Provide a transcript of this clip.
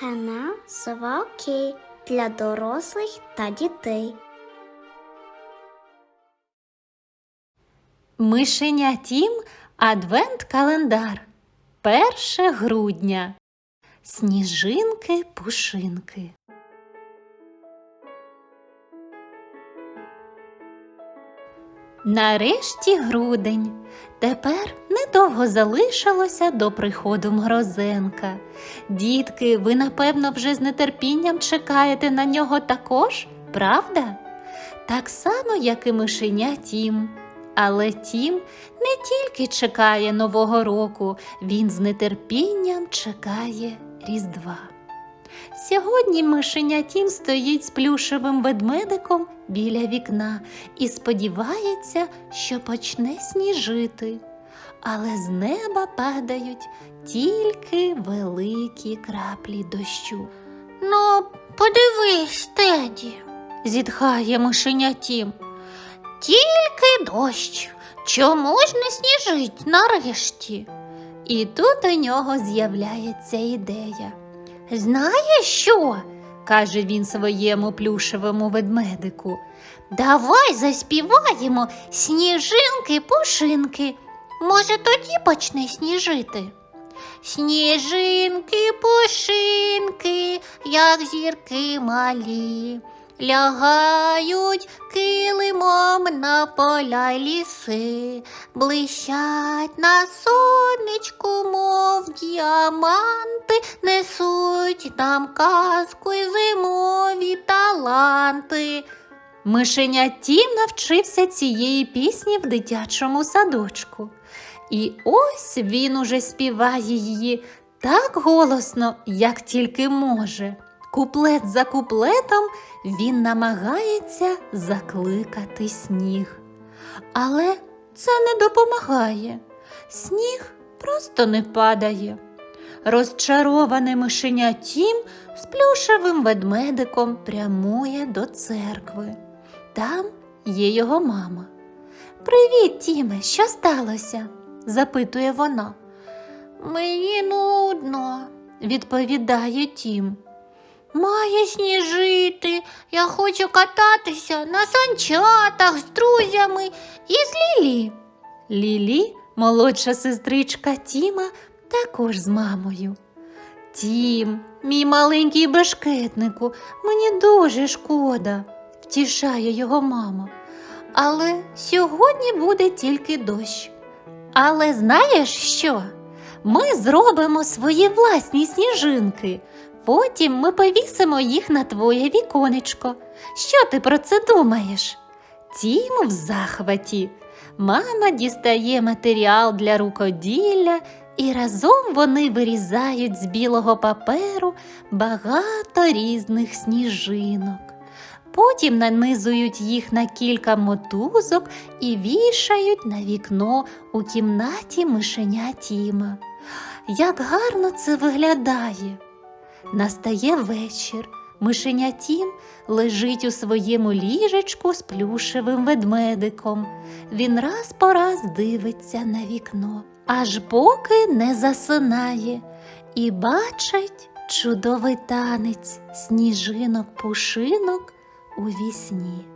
Канал Сова Окей для дорослих та дітей. Мишеня Тім Адвент-календар. 1 грудня. Сніжинки пушинки. Нарешті грудень. Тепер недовго залишилося до приходу Морозенка. Дітки, ви, напевно, вже з нетерпінням чекаєте на нього також, правда? Так само, як і мишеня Тім. Але Тім не тільки чекає Нового року, він з нетерпінням чекає Різдва. Сьогодні мишеня Тім стоїть з плюшевим ведмедиком біля вікна і сподівається, що почне сніжити. Але з неба падають тільки великі краплі дощу. Ну, подивись, Теді, зітхає мишеня Тім. Тільки дощ. Чому ж не сніжить нарешті? І тут у нього з'являється ідея. Знаєш що? каже він своєму плюшевому ведмедику. Давай заспіваємо сніжинки пушинки. Може, тоді почне сніжити. Сніжинки пушинки, як зірки малі, лягають килимом на поля ліси, блищать на сонечку, мов діаманти, несуть нам казку й зимові таланти. Мишеня Тім навчився цієї пісні в дитячому садочку. І ось він уже співає її так голосно, як тільки може. Куплет за куплетом він намагається закликати сніг. Але це не допомагає. Сніг просто не падає. Розчароване мишеня Тім з плюшевим ведмедиком прямує до церкви. Там є його мама. Привіт, Тіме, що сталося? запитує вона. Мені нудно, відповідає Тім. Має сніжити, я хочу кататися на санчатах з друзями і з Лілі. Лілі, молодша сестричка Тіма, також з мамою. Тім, мій маленький бешкетнику, мені дуже шкода, втішає його мама. Але сьогодні буде тільки дощ. Але знаєш що? Ми зробимо свої власні сніжинки. Потім ми повісимо їх на твоє віконечко. Що ти про це думаєш? Тім в захваті. Мама дістає матеріал для рукоділля, і разом вони вирізають з білого паперу багато різних сніжинок. Потім нанизують їх на кілька мотузок і вішають на вікно у кімнаті мишеня Тіма. Як гарно це виглядає! Настає вечір. Мишеня Тім лежить у своєму ліжечку з плюшевим ведмедиком. Він раз по раз дивиться на вікно, аж поки не засинає і бачить чудовий танець сніжинок пушинок у вісні.